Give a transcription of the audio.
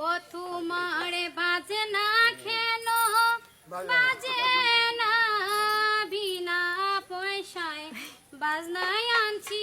ও তোমার বাজে না খেলো বাজে না বিনা পয়সায় বাজনায় আনছি